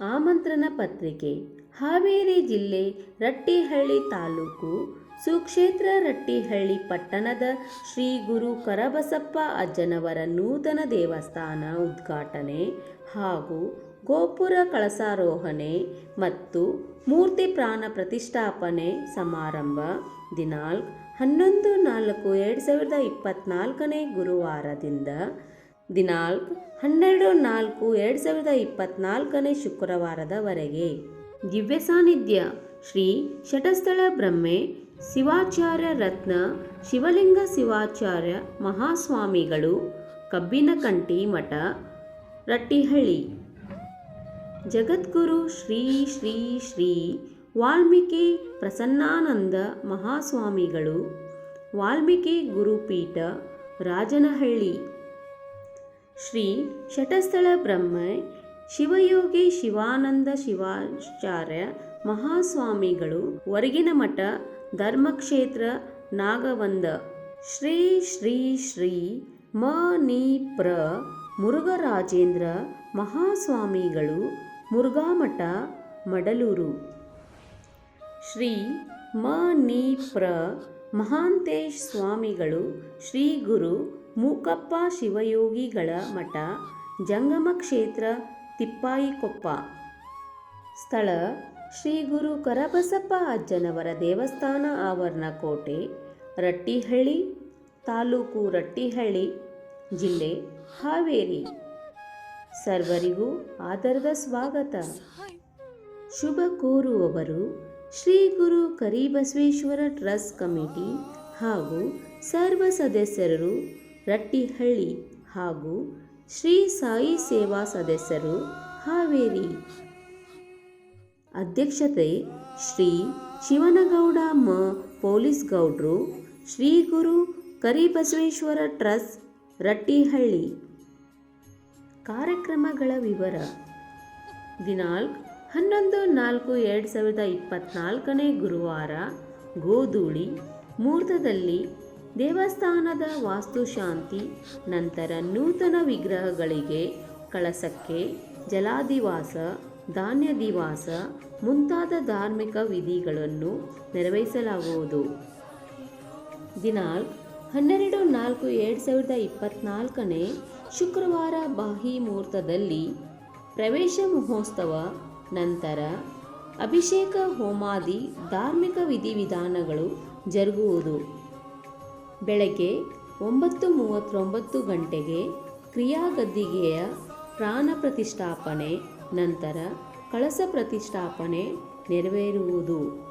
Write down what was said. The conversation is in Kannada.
ಆಮಂತ್ರಣ ಪತ್ರಿಕೆ, ಹಾವೇರಿ ಜಿಲ್ಲೆ ರಟ್ಟಿಹಳ್ಳಿ ತಾಲೂಕು, ಸುಕ್ಷೇತ್ರ ರಟ್ಟಿಹಳ್ಳಿ ಪಟ್ಟಣದ ಶ್ರೀ ಗುರು ಕರಬಸಪ್ಪ ಅಜ್ಜನವರ ನೂತನ ದೇವಸ್ಥಾನ ಉದ್ಘಾಟನೆ ಹಾಗೂ ಗೋಪುರ ಕಳಸಾರೋಹಣೆ ಮತ್ತು ಮೂರ್ತಿ ಪ್ರಾಣ ಪ್ರತಿಷ್ಠಾಪನೆ ಸಮಾರಂಭ. ದಿನಾಂಕ ಹನ್ನೊಂದು ನಾಲ್ಕು ಎರಡು ಸಾವಿರದ ಇಪ್ಪತ್ತ್ನಾಲ್ಕನೇ ಗುರುವಾರದಿಂದ ದಿನಾಂಕ ಹನ್ನೆರಡು ನಾಲ್ಕು ಎರಡು ಸಾವಿರದ ಇಪ್ಪತ್ತ್ನಾಲ್ಕನೇ ಶುಕ್ರವಾರದವರೆಗೆ ದಿವ್ಯ ಸಾನ್ನಿಧ್ಯ ಶ್ರೀ ಶಟಸ್ಥಳ ಬ್ರಹ್ಮೆ ಶಿವಾಚಾರ್ಯ ರತ್ನ ಶಿವಲಿಂಗ ಶಿವಾಚಾರ್ಯ ಮಹಾಸ್ವಾಮಿಗಳು ಕಬ್ಬಿನಕಂಟಿ ಮಠ, ರಟ್ಟಿಹಳ್ಳಿ. ಜಗದ್ಗುರು ಶ್ರೀ ಶ್ರೀ ಶ್ರೀ ವಾಲ್ಮೀಕಿ ಪ್ರಸನ್ನಾನಂದ ಮಹಾಸ್ವಾಮಿಗಳು, ವಾಲ್ಮೀಕಿ ಗುರುಪೀಠ, ರಾಜನಹಳ್ಳಿ. ಶ್ರೀ ಶಟಸ್ಥಳ ಬ್ರಹ್ಮ, ಶಿವಯೋಗಿ ಶಿವಾನಂದ ಶಿವಾಚಾರ್ಯ ಮಹಾಸ್ವಾಮಿಗಳು, ಹೊರಗಿನ ಮಠ, ಧರ್ಮಕ್ಷೇತ್ರ, ನಾಗವಂದ. ಶ್ರೀ ಶ್ರೀ ಶ್ರೀ ಮ ನಿ ಪ್ರ ಮುರುಘರಾಜೇಂದ್ರ ಮಹಾಸ್ವಾಮಿಗಳು, ಮುರುಘಾಮಠ, ಮಡಲೂರು. ಶ್ರೀ ಮ ನಿ ಪ್ರ ಮಹಾಂತೇಶ್ ಸ್ವಾಮಿಗಳು, ಶ್ರೀ ಗುರು ಮೂಕಪ್ಪ ಶಿವಯೋಗಿಗಳ ಮಠ, ಜಂಗಮ ಕ್ಷೇತ್ರ, ತಿಪ್ಪಾಯಿಕೊಪ್ಪ. ಸ್ಥಳ, ಶ್ರೀ ಗುರು ಕರಬಸಪ್ಪ ಅಜ್ಜನವರ ದೇವಸ್ಥಾನ ಆವರಣ ಕೋಟೆ ರಟ್ಟಿಹಳ್ಳಿ, ತಾಲೂಕು ರಟ್ಟಿಹಳ್ಳಿ, ಜಿಲ್ಲೆ ಹಾವೇರಿ. ಸರ್ವರಿಗೂ ಆದರದ ಸ್ವಾಗತ. ಶುಭ ಕೋರುವವರು ಶ್ರೀ ಗುರು ಕರಿಬಸವೇಶ್ವರ ಟ್ರಸ್ಟ್ ಕಮಿಟಿ ಹಾಗೂ ಸರ್ವ ಸದಸ್ಯರು ರಟ್ಟಿಹಳ್ಳಿ ಹಾಗೂ ಶ್ರೀ ಸಾಯಿ ಸೇವಾ ಸದಸ್ಯರು ಹಾವೇರಿ. ಅಧ್ಯಕ್ಷತೆ ಶ್ರೀ ಶಿವನಗೌಡ ಮ ಪೊಲೀಸ್ ಗೌಡ್ರು ಶ್ರೀ ಗುರು ಕರಿಬಸವೇಶ್ವರ ಟ್ರಸ್ಟ್ ರಟ್ಟಿಹಳ್ಳಿ. ಕಾರ್ಯಕ್ರಮಗಳ ವಿವರ, ದಿನಾಂಕ ಹನ್ನೊಂದು ನಾಲ್ಕು ಎರಡು ಸಾವಿರದ ಇಪ್ಪತ್ತ್ನಾಲ್ಕನೇ ಗುರುವಾರ ಗೋಧೂಳಿ ಮುಹೂರ್ತದಲ್ಲಿ ದೇವಸ್ಥಾನದ ವಾಸ್ತುಶಾಂತಿ, ನಂತರ ನೂತನ ವಿಗ್ರಹಗಳಿಗೆ ಕಳಸಕ್ಕೆ ಜಲಾದಿವಾಸ, ಧಾನ್ಯದಿವಾಸ ಮುಂತಾದ ಧಾರ್ಮಿಕ ವಿಧಿಗಳನ್ನು ನೆರವೇರಿಸಲಾಗುವುದು. ದಿನಾಂಕ ಹನ್ನೆರಡು ನಾಲ್ಕು ಎರಡು ಸಾವಿರದ ಇಪ್ಪತ್ತ್ನಾಲ್ಕನೇ ಶುಕ್ರವಾರ ಬಾಹಿ ಮುಹೂರ್ತದಲ್ಲಿ ಪ್ರವೇಶ ಮಹೋತ್ಸವ ನಂತರ ಅಭಿಷೇಕ, ಹೋಮಾದಿ, ಧಾರ್ಮಿಕ ವಿಧಿವಿಧಾನಗಳು ಜರುಗುವುದು. ಬೆಳಗ್ಗೆ ಒಂಬತ್ತು ಮೂವತ್ತೊಂಬತ್ತು ಗಂಟೆಗೆ ಕ್ರಿಯಾಗದ್ದಿಗೆಯ ಪ್ರಾಣ ಪ್ರತಿಷ್ಠಾಪನೆ, ನಂತರ ಕಳಸ ಪ್ರತಿಷ್ಠಾಪನೆ ನೆರವೇರುವುದು.